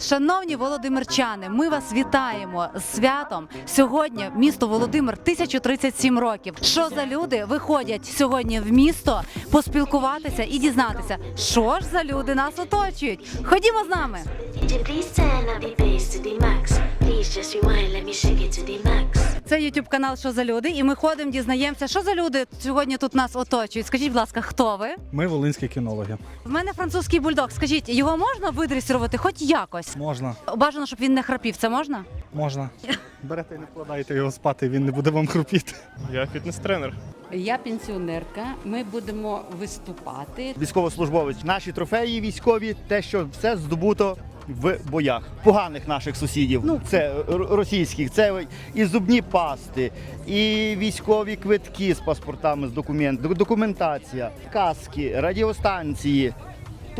Шановні володимирчани, ми вас вітаємо з святом. Сьогодні місто Володимир 1037 років. Що за люди виходять сьогодні в місто поспілкуватися і дізнатися, що ж за люди нас оточують? Ходімо з нами. Це YouTube канал Що за люди? І ми ходимо, дізнаємося, що за люди сьогодні тут нас оточують. Скажіть, будь ласка, хто ви? Ми волинські кінологи. В мене французький бульдог. Скажіть, його можна видресувати хоч якось? Можна, Бажано, щоб він не храпів. Це можна? можна. Берете і не вкладаєте його спати, він не буде вам хрупіти. Я фітнес-тренер. Я пенсіонерка. Ми будемо виступати. військовослужбовець. Наші трофеї військові, те, що все здобуто в боях. Поганих наших сусідів, ну це російських, це і зубні пасти, і військові квитки з паспортами, з документ, документація, каски, радіостанції.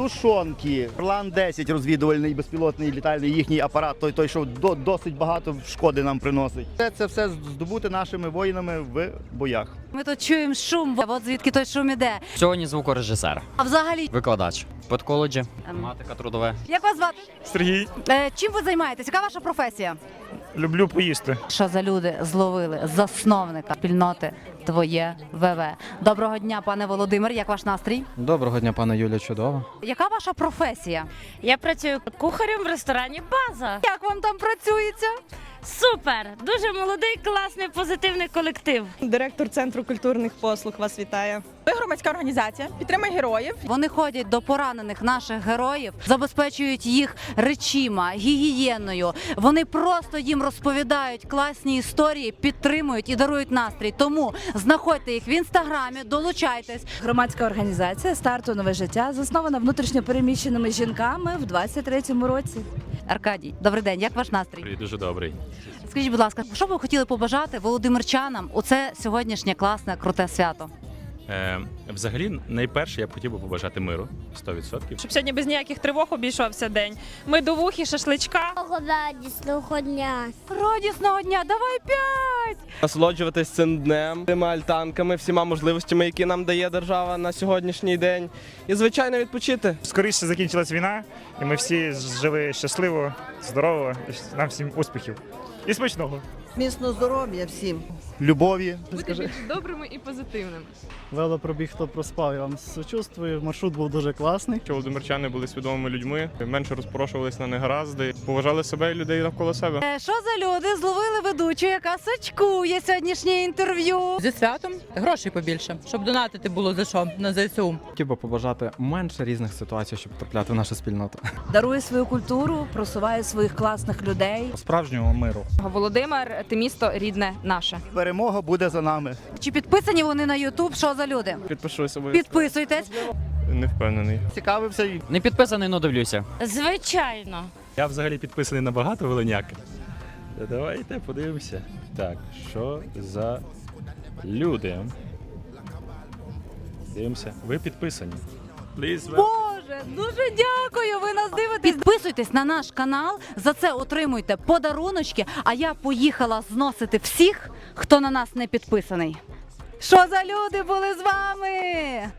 Тушонки, Орлан 10 розвідувальний безпілотний літальний їхній апарат, той, той що до, досить багато шкоди нам приносить. Це, це все здобути нашими воїнами в боях. Ми тут чуємо шум. От звідки той шум іде. Сьогодні звукорежисер, А взагалі, викладач, педколеджі, Ем. матика трудове. як вас звати? Сергій, Е, чим ви займаєтесь? Яка ваша професія? Люблю поїсти. Що за люди зловили засновника спільноти Твоє ВВ? Доброго дня, пане Володимир. Як ваш настрій? Доброго дня, пане Юля, чудово. Яка ваша професія? Я працюю кухарем в ресторані База. Як вам там працюється? Супер! Дуже молодий, класний, позитивний колектив. Директор центру культурних послуг вас вітає. Ми громадська організація, підтримує героїв. Вони ходять до поранених наших героїв, забезпечують їх речима, гігієною. Вони просто їм розповідають класні історії, підтримують і дарують настрій. Тому знаходьте їх в інстаграмі, долучайтесь. Громадська організація старту нове життя заснована внутрішньо переміщеними жінками в 23-му році. Аркадій, добрий день. Як ваш настрій? Дуже добрий. Скажіть, будь ласка, що б ви хотіли побажати володимирчанам у це сьогоднішнє класне круте свято? Е, взагалі, найперше я б хотів би побажати миру 100%. Щоб сьогодні без ніяких тривог обійшовся день. Медовухи, шашличка. Радісного дня. Радісного дня, давай п'ять! насолоджуватись цим днем, тими альтанками, всіма можливостями, які нам дає держава на сьогоднішній день, і звичайно відпочити. Скоріше закінчилась війна, і ми всі жили щасливо, здорово. І Нам всім успіхів. І смачного. Міцно здоров'я всім. Любові, добрими і позитивними. Велопробіг, хто проспав, я вам сочувствую. Маршрут був дуже класний. Що володимирчани були свідомими людьми, менше розпорошувались на негаразди, поважали себе і людей навколо себе. Е, Що за люди зловили ведучу, яка сачкує сьогоднішнє інтерв'ю? Зі святом грошей побільше, щоб донатити було за що на ЗСУ. Хотів би побажати менше різних ситуацій, щоб потрапляти в нашу спільноту. Дарує свою культуру, просуває своїх класних людей. Справжнього миру. Володимир, ти місто рідне наше. Перемога буде за нами. Чи підписані вони на Ютуб? Що за люди? Підпишуся Підписуйтесь. Не впевнений. Цікавився і Не підписаний, но дивлюся. Звичайно. Я взагалі підписаний на багато волиняк. Давайте подивимося. Так, що за люди? Дивимося. Ви підписані. Please, Боже, дуже дякую. Ви нас дивитесь. Підписуйтесь на наш канал. За це отримуйте подаруночки. А я поїхала зносити всіх, хто на нас не підписаний. Що за люди були з вами?